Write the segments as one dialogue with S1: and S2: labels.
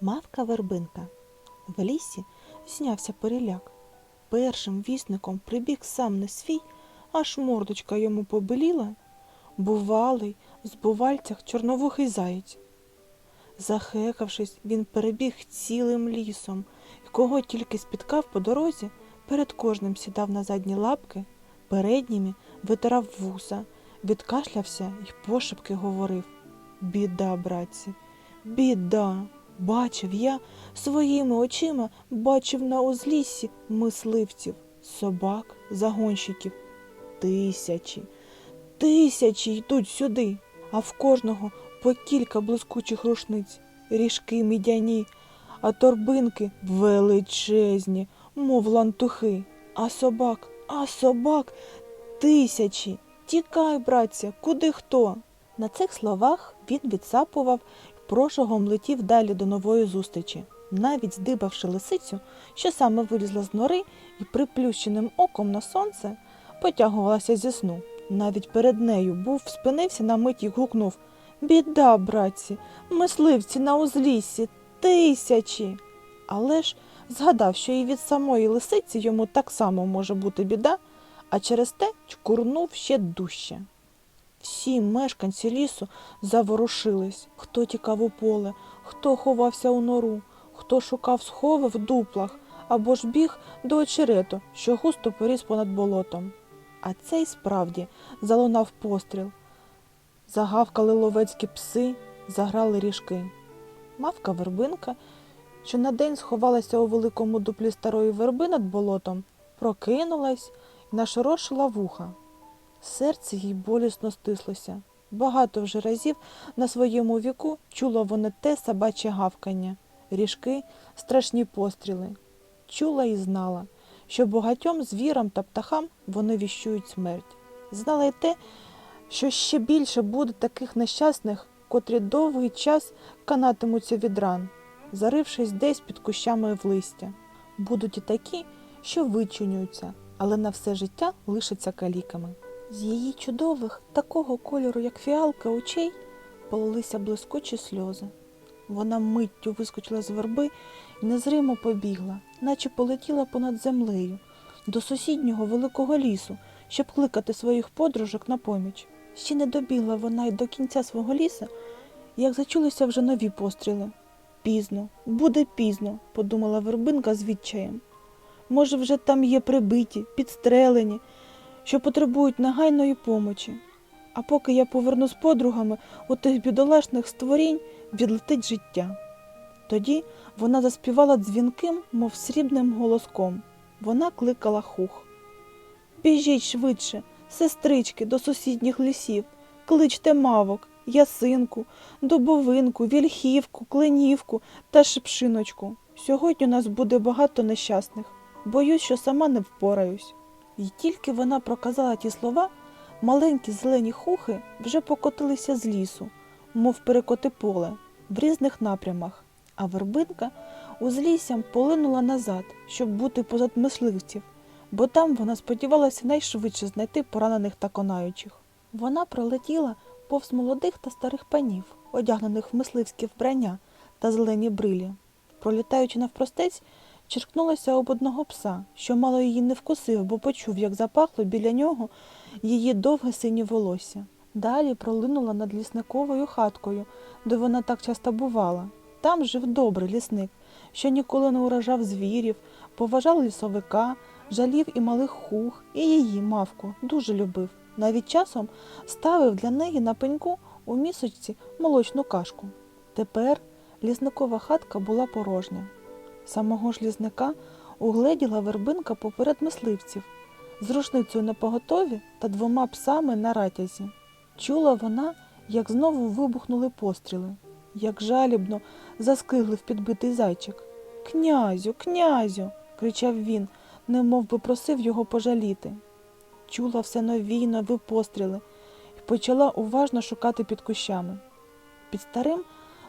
S1: Мавка вербинка. В лісі знявся переляк. Першим вісником прибіг сам не свій, аж мордочка йому побеліла. Бувалий, з бувальцях чорновухий заєць. Захекавшись, він перебіг цілим лісом, і кого тільки спіткав по дорозі, перед кожним сідав на задні лапки, передніми витирав вуса, відкашлявся і пошепки говорив Біда, братці, біда. Бачив я своїми очима, бачив на узліссі мисливців, собак, загонщиків. Тисячі, тисячі йдуть сюди, а в кожного по кілька блискучих рушниць, ріжки мідяні, а торбинки величезні, мов лантухи, а собак, а собак тисячі. Тікай, братця, куди хто? На цих словах він відсапував прошогом летів далі до нової зустрічі, навіть здибавши лисицю, що саме вилізла з нори і приплющеним оком на сонце потягувалася зі сну. Навіть перед нею був спинився на мить і гукнув Біда, братці, мисливці на узліссі, тисячі. Але ж згадав, що і від самої лисиці йому так само може бути біда, а через те чкурнув ще дужче. Всі мешканці лісу заворушились, хто тікав у поле, хто ховався у нору, хто шукав схови в дуплах або ж біг до очерету, що густо поріс понад болотом. А цей справді залунав постріл. Загавкали ловецькі пси, заграли ріжки. Мавка вербинка, що на день сховалася у великому дуплі старої верби над болотом, прокинулась і нашорошила вуха. Серце їй болісно стислося. Багато вже разів на своєму віку чула вона те собаче гавкання, ріжки, страшні постріли. Чула і знала, що багатьом звірам та птахам вони віщують смерть. Знала й те, що ще більше буде таких нещасних, котрі довгий час канатимуться від ран, зарившись десь під кущами в листя. Будуть і такі, що вичунюються, але на все життя лишаться каліками. З її чудових, такого кольору, як фіалка, очей полилися блискучі сльози. Вона миттю вискочила з верби і незримо побігла, наче полетіла понад землею до сусіднього великого лісу, щоб кликати своїх подружок на поміч. Ще не добігла вона й до кінця свого ліса, як зачулися вже нові постріли. Пізно, буде пізно, подумала вербинка з відчаєм. Може, вже там є прибиті, підстрелені, що потребують негайної помочі. А поки я поверну з подругами у тих бідолашних створінь відлетить життя. Тоді вона заспівала дзвінким, мов срібним голоском. Вона кликала хух. Біжіть швидше, сестрички, до сусідніх лісів, кличте мавок, ясинку, дубовинку, вільхівку, кленівку та шипшиночку. Сьогодні у нас буде багато нещасних. Боюсь, що сама не впораюсь. І тільки вона проказала ті слова, маленькі зелені хухи вже покотилися з лісу, мов перекоти поле, в різних напрямах, а вербинка узліссям полинула назад, щоб бути позад мисливців, бо там вона сподівалася найшвидше знайти поранених та конаючих. Вона пролетіла повз молодих та старих панів, одягнених в мисливське вбрання та зелені брилі. Пролітаючи навпростець, черкнулася об одного пса, що мало її не вкусив, бо почув, як запахло біля нього її довге синє волосся. Далі пролинула над лісниковою хаткою, де вона так часто бувала. Там жив добрий лісник, що ніколи не уражав звірів, поважав лісовика, жалів і малих хух, і її мавку дуже любив. Навіть часом ставив для неї на пеньку у місочці молочну кашку. Тепер лісникова хатка була порожня. Самого ж лісника угледіла вербинка поперед мисливців з рушницею на поготові та двома псами на ратязі. Чула вона, як знову вибухнули постріли, як жалібно заскиглив підбитий зайчик. Князю, князю. кричав він, немов би просив його пожаліти. Чула все нові й нові постріли і почала уважно шукати під кущами. Під старим,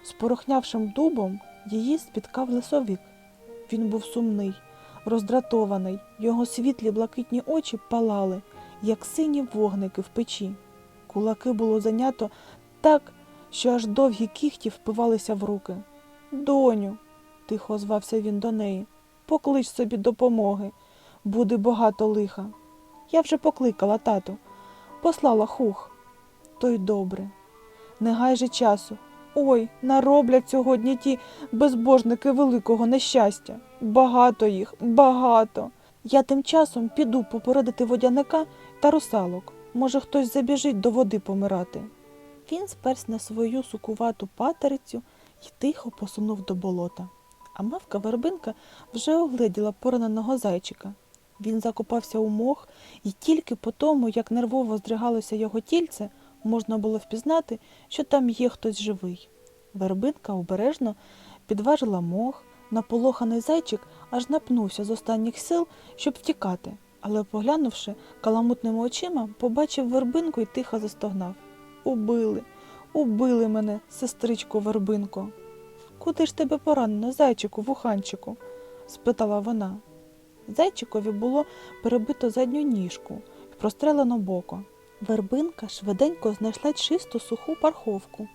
S1: спорохнявшим дубом її спіткав лисовик. Він був сумний, роздратований, його світлі блакитні очі палали, як сині вогники в печі. Кулаки було зайнято так, що аж довгі кіхті впивалися в руки. Доню, тихо озвався він до неї, поклич собі допомоги. Буде багато лиха. Я вже покликала тату, послала хух. То й добре. Не гай же часу. Ой, нароблять сьогодні ті безбожники великого нещастя. Багато їх, багато. Я тим часом піду попередити водяника та русалок. Може, хтось забіжить до води помирати. Він сперсь на свою сукувату патерицю і тихо посунув до болота. А мавка вербинка вже огледіла пораненого зайчика. Він закопався у мох, і тільки по тому, як нервово здригалося його тільце, можна було впізнати, що там є хтось живий. Вербинка обережно підважила мох, наполоханий зайчик аж напнувся з останніх сил, щоб втікати, але, поглянувши каламутними очима, побачив вербинку і тихо застогнав. Убили, убили мене, сестричко вербинко. Куди ж тебе поранено, зайчику, вуханчику? спитала вона. Зайчикові було перебито задню ніжку і прострелено боко. Вербинка швиденько знайшла чисту суху парховку,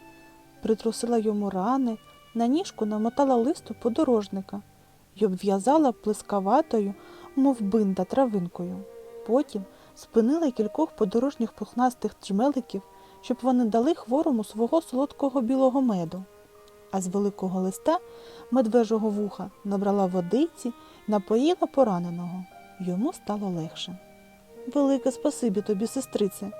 S1: притрусила йому рани, на ніжку намотала листу подорожника й обв'язала плескаватою, мов бинда травинкою. Потім спинила кількох подорожніх пухнастих джмеликів, щоб вони дали хворому свого солодкого білого меду. А з великого листа медвежого вуха набрала водиці напоїла пораненого. Йому стало легше. Велике спасибі тобі, сестрице.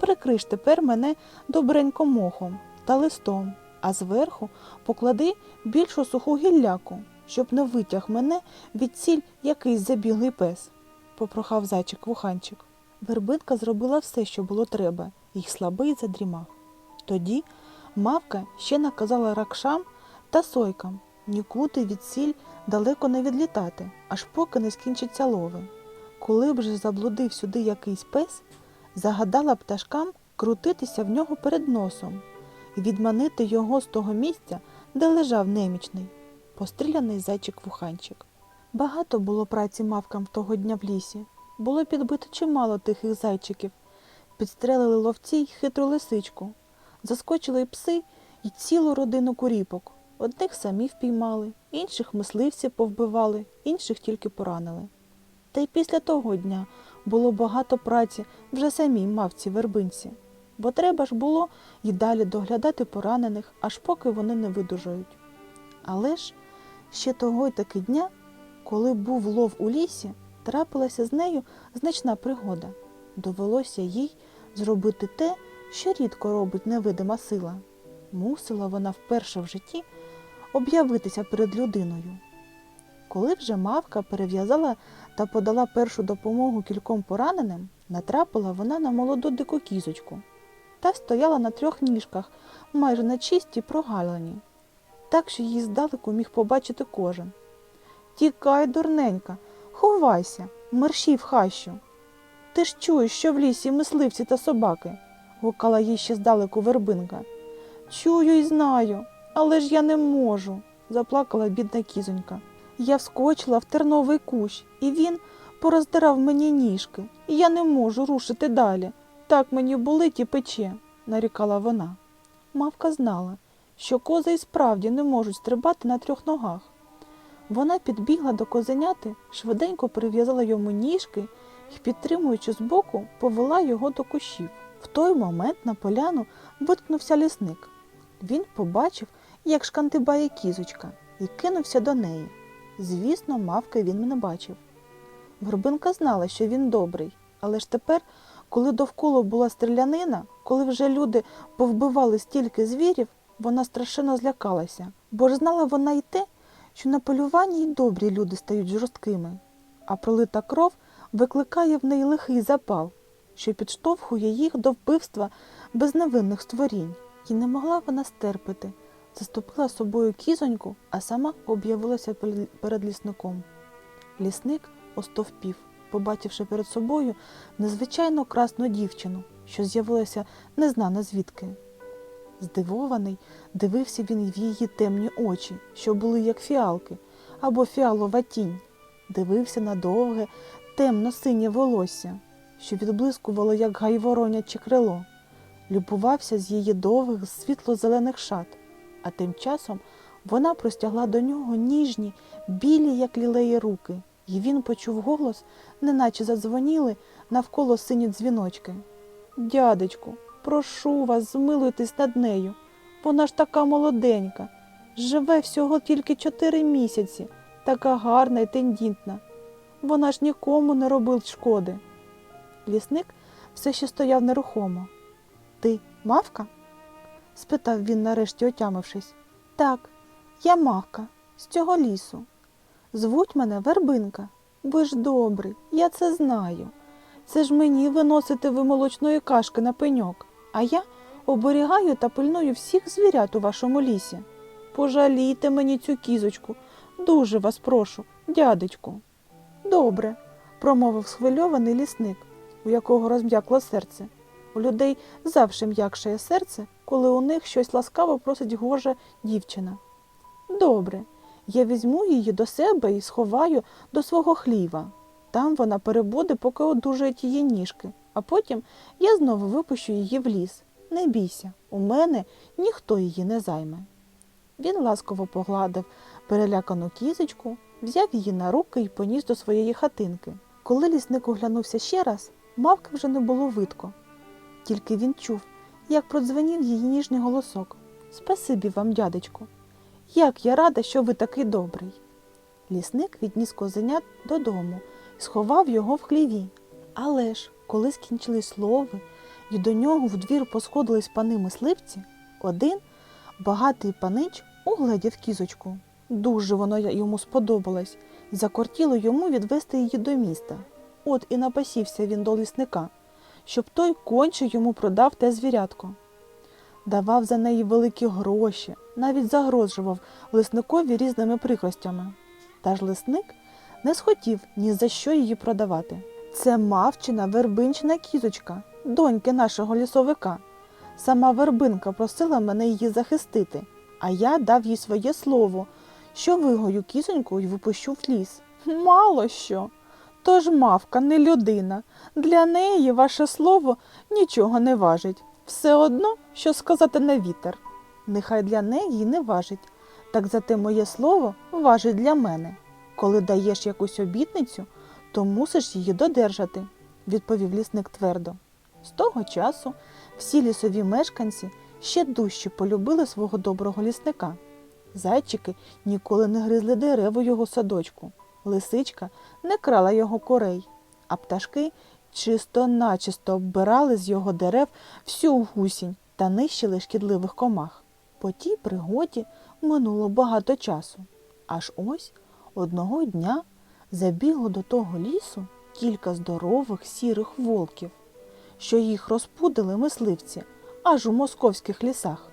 S1: Прикриш тепер мене добренько мохом та листом, а зверху поклади більшу суху гілляку, щоб не витяг мене від ціль якийсь забіглий пес, попрохав зайчик вуханчик. Вербинка зробила все, що було треба, і слабий задрімав. Тоді мавка ще наказала ракшам та сойкам нікуди від сіль далеко не відлітати, аж поки не скінчиться лови. Коли б же заблудив сюди якийсь пес, загадала пташкам крутитися в нього перед носом і відманити його з того місця, де лежав немічний, постріляний зайчик-вуханчик. Багато було праці мавкам того дня в лісі. Було підбито чимало тихих зайчиків, підстрелили ловці й хитру лисичку, заскочили й пси і цілу родину куріпок. Одних самі впіймали, інших мисливці повбивали, інших тільки поранили. Та й після того дня було багато праці вже самій мавці вербинці, бо треба ж було й далі доглядати поранених, аж поки вони не видужають. Але ж ще того й таки дня, коли був лов у лісі, трапилася з нею значна пригода. Довелося їй зробити те, що рідко робить невидима сила. Мусила вона вперше в житті об'явитися перед людиною. Коли вже мавка перев'язала та подала першу допомогу кільком пораненим, натрапила вона на молоду дику кізочку. Та стояла на трьох ніжках, майже на чистій прогалині, так що її здалеку міг побачити кожен. Тікай, дурненька, ховайся, мерщій в хащу. Ти ж чуєш, що в лісі мисливці та собаки, гукала їй ще здалеку вербинка. Чую й знаю, але ж я не можу, заплакала бідна кізонька. Я вскочила в терновий кущ, і він пороздирав мені ніжки, і я не можу рушити далі. Так мені болить і пече, нарікала вона. Мавка знала, що кози і справді не можуть стрибати на трьох ногах. Вона підбігла до козеняти, швиденько прив'язала йому ніжки і, підтримуючи збоку, повела його до кущів. В той момент на поляну виткнувся лісник. Він побачив, як шкантибає кізочка, і кинувся до неї. Звісно, мавки він не бачив. Горбинка знала, що він добрий, але ж тепер, коли довкола була стрілянина, коли вже люди повбивали стільки звірів, вона страшенно злякалася, бо ж знала вона й те, що на полюванні й добрі люди стають жорсткими, а пролита кров викликає в неї лихий запал, що підштовхує їх до вбивства безневинних створінь. І не могла вона стерпити, заступила собою кізоньку, а сама об'явилася перед лісником. Лісник остовпів, побачивши перед собою незвичайно красну дівчину, що з'явилася незнано звідки. Здивований, дивився він в її темні очі, що були як фіалки або фіалова тінь, дивився на довге, темно-синє волосся, що відблискувало, як гайвороняче крило, любувався з її довгих світло-зелених шат, а тим часом Вона простягла до нього ніжні, білі, як лілеї руки, і він почув голос, неначе задзвоніли навколо сині дзвіночки. Дядечку, прошу вас, змилуйтесь над нею. Вона ж така молоденька, живе всього тільки чотири місяці, така гарна і тендітна. Вона ж нікому не робив шкоди. Лісник все ще стояв нерухомо. Ти мавка? Спитав він, нарешті отямившись. Так, я мавка з цього лісу. Звуть мене Вербинка. Ви ж добрий, я це знаю. Це ж мені виносити ви молочної кашки на пеньок, а я оберігаю та пильную всіх звірят у вашому лісі. Пожалійте мені цю кізочку, дуже вас прошу, дядечку. Добре, промовив схвильований лісник, у якого розм'якло серце. У людей завжди м'якшає серце, коли у них щось ласкаво просить гожа дівчина. Добре, я візьму її до себе і сховаю до свого хліва. Там вона перебуде, поки одужають її ніжки, а потім я знову випущу її в ліс. Не бійся, у мене ніхто її не займе. Він ласково погладив перелякану кізочку, взяв її на руки і поніс до своєї хатинки. Коли лісник оглянувся ще раз, мавки вже не було видко. Тільки він чув, як продзвенів її ніжний голосок. Спасибі вам, дядечку. Як я рада, що ви такий добрий. Лісник відніс козенят додому сховав його в хліві. Але ж, коли скінчились лови, і до нього в двір посходились пани мисливці, один багатий панич угледів кізочку. Дуже воно йому сподобалось, закортіло йому відвести її до міста. От і напасівся він до лісника, щоб той конче йому продав те звірятко. Давав за неї великі гроші, навіть загрожував лисникові різними прикростями. Та ж лисник не схотів ні за що її продавати. Це мавчина вербинчина кізочка, доньки нашого лісовика. Сама вербинка просила мене її захистити, а я дав їй своє слово, що вигою кізоньку й випущу в ліс. Мало що. Тож мавка не людина. Для неї ваше слово нічого не важить. Все одно, що сказати на вітер. Нехай для неї не важить, так зате моє слово важить для мене. Коли даєш якусь обітницю, то мусиш її додержати, відповів лісник твердо. З того часу всі лісові мешканці ще дужче полюбили свого доброго лісника. Зайчики ніколи не гризли дерев у його садочку, лисичка не крала його корей, а пташки чисто начисто оббирали з його дерев всю гусінь та нищили шкідливих комах. По тій пригоді минуло багато часу. Аж ось одного дня забігло до того лісу кілька здорових сірих волків, що їх розпудили мисливці аж у московських лісах.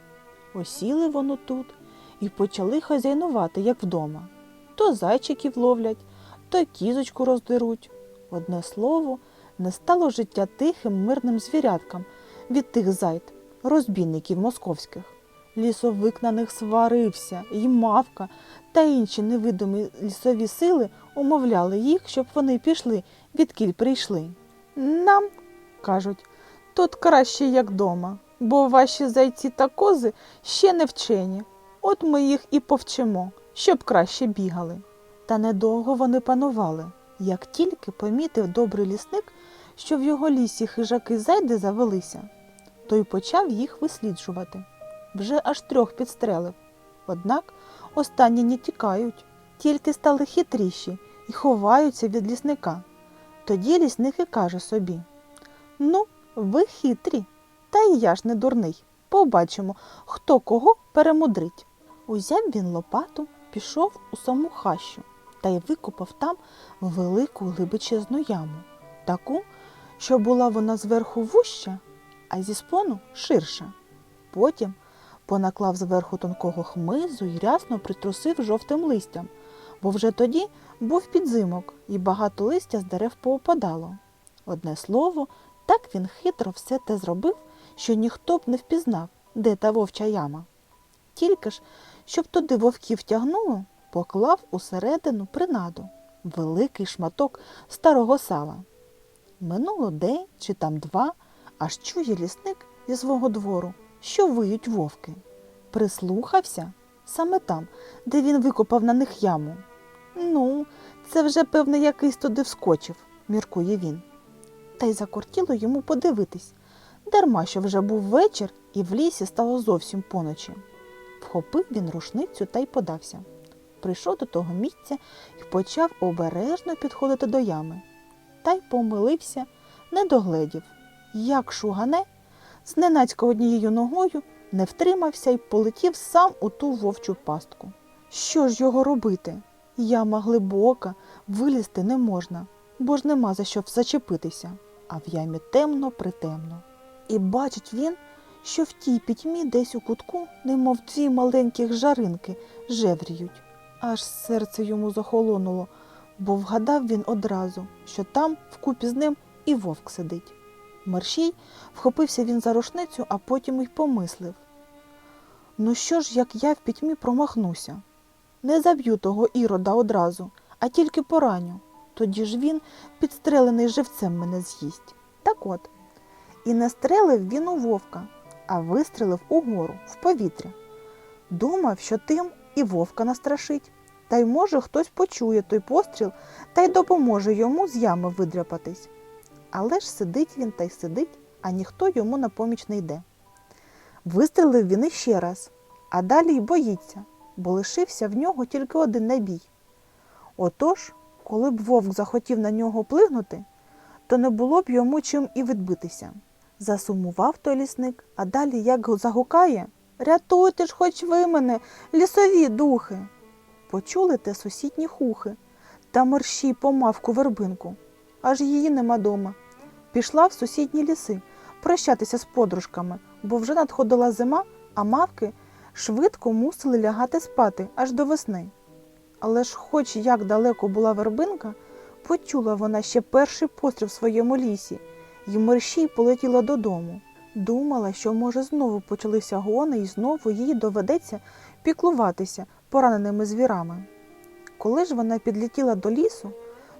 S1: Осіли воно тут і почали хазяйнувати, як вдома. То зайчиків ловлять, то кізочку роздеруть. Одне слово, не стало життя тихим мирним звіряткам від тих зайд, розбійників московських. Лісовик на них сварився, і мавка та інші невидимі лісові сили умовляли їх, щоб вони пішли, відкіль прийшли. Нам, кажуть, тут краще, як дома, бо ваші зайці та кози ще не вчені. От ми їх і повчимо, щоб краще бігали. Та недовго вони панували. Як тільки помітив добрий лісник, що в його лісі хижаки зайди завелися, той почав їх висліджувати. Вже аж трьох підстрелив. Однак останні не тікають, тільки стали хитріші і ховаються від лісника. Тоді лісник і каже собі: Ну, ви хитрі, та й я ж не дурний. Побачимо, хто кого перемудрить. Узяв він лопату, пішов у саму хащу та й викопав там велику глибочезну яму, таку, що була вона зверху вуща, а зі спону ширша. Потім понаклав зверху тонкого хмизу і рясно притрусив жовтим листям, бо вже тоді був підзимок, і багато листя з дерев поопадало. Одне слово, так він хитро все те зробив, що ніхто б не впізнав, де та вовча яма. Тільки ж, щоб туди вовків тягнуло, поклав усередину принаду великий шматок старого сала. Минуло день чи там два, аж чує лісник зі свого двору, що виють вовки. Прислухався, саме там, де він викопав на них яму. Ну, це вже, певне, якийсь туди вскочив, міркує він. Та й закортіло йому подивитись, дарма що вже був вечір, і в лісі стало зовсім поночі. Вхопив він рушницю та й подався. Прийшов до того місця і почав обережно підходити до ями. Та й помилився, не догледів. Як шугане, зненацька однією ногою не втримався й полетів сам у ту вовчу пастку. Що ж його робити? Яма глибока, вилізти не можна, бо ж нема за що зачепитися, а в ямі темно притемно. І бачить він, що в тій пітьмі десь у кутку, немов дві маленьких жаринки, жевріють. Аж серце йому захолонуло, бо вгадав він одразу, що там вкупі з ним і вовк сидить. Мерщій вхопився він за рушницю, а потім й помислив. Ну що ж, як я в пітьмі промахнуся? Не заб'ю того ірода одразу, а тільки пораню. Тоді ж він, підстрелений живцем, мене з'їсть. Так от. І не стрелив він у вовка, а вистрелив угору, в повітря. Думав, що тим і вовка настрашить, та й може хтось почує той постріл та й допоможе йому з ями видряпатись. Але ж сидить він та й сидить, а ніхто йому на поміч не йде. Вистрелив він іще раз, а далі й боїться, бо лишився в нього тільки один набій. Отож, коли б вовк захотів на нього плигнути, то не було б йому чим і відбитися. Засумував той лісник, а далі як загукає Рятуйте ж хоч ви мене, лісові духи. Почули те сусідні хухи та мерщій помавку вербинку, аж її нема дома. Пішла в сусідні ліси прощатися з подружками, бо вже надходила зима, а мавки швидко мусили лягати спати аж до весни. Але ж, хоч як далеко була вербинка, почула вона ще перший постріл в своєму лісі, і мерщій полетіла додому. Думала, що, може, знову почалися гони, і знову їй доведеться піклуватися пораненими звірами. Коли ж вона підлетіла до лісу,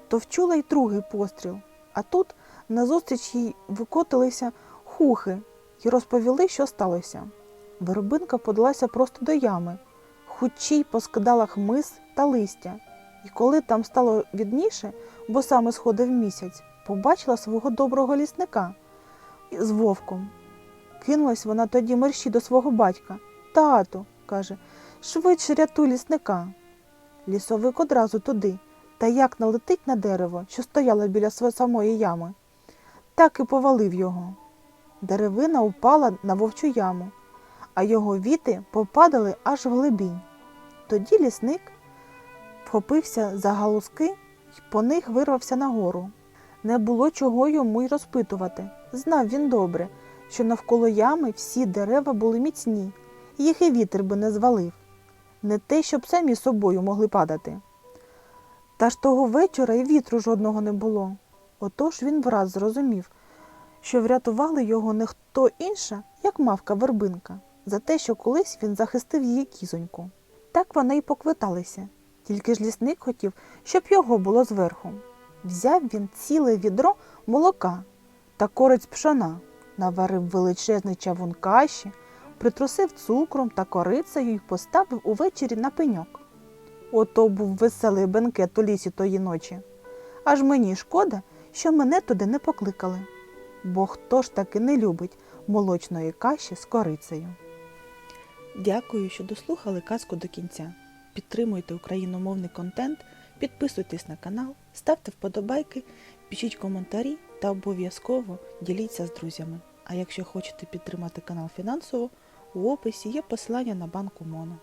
S1: то вчула й другий постріл, а тут назустріч їй викотилися хухи і розповіли, що сталося. Вербинка подалася просто до ями, хучій поскидала хмиз та листя, і коли там стало відніше, бо саме сходив місяць, побачила свого доброго лісника з вовком. Кинулась вона тоді мерщі до свого батька. Тату, каже, швидше рятуй лісника. Лісовик одразу туди, та як налетить на дерево, що стояло біля самої ями, так і повалив його. Деревина упала на вовчу яму, а його віти попадали аж в глибінь. Тоді лісник вхопився за галузки й по них вирвався нагору. Не було чого йому й розпитувати. Знав він добре, що навколо ями всі дерева були міцні, їх і вітер би не звалив. Не те, щоб самі собою могли падати. Та ж того вечора і вітру жодного не було. Отож він враз зрозумів, що врятували його не хто інша, як мавка вербинка, за те, що колись він захистив її кізоньку. Так вони й поквиталися, тільки ж лісник хотів, щоб його було зверху. Взяв він ціле відро молока та корець пшона, наварив величезний чавун каші, притрусив цукром та корицею і поставив увечері на пеньок. Ото був веселий бенкет у лісі тої ночі. Аж мені шкода, що мене туди не покликали. Бо хто ж таки не любить молочної каші з корицею. Дякую, що дослухали казку до кінця. Підтримуйте україномовний контент, підписуйтесь на канал, ставте вподобайки, пишіть коментарі та обов'язково діліться з друзями. А якщо хочете підтримати канал фінансово, у описі є посилання на банку Моно.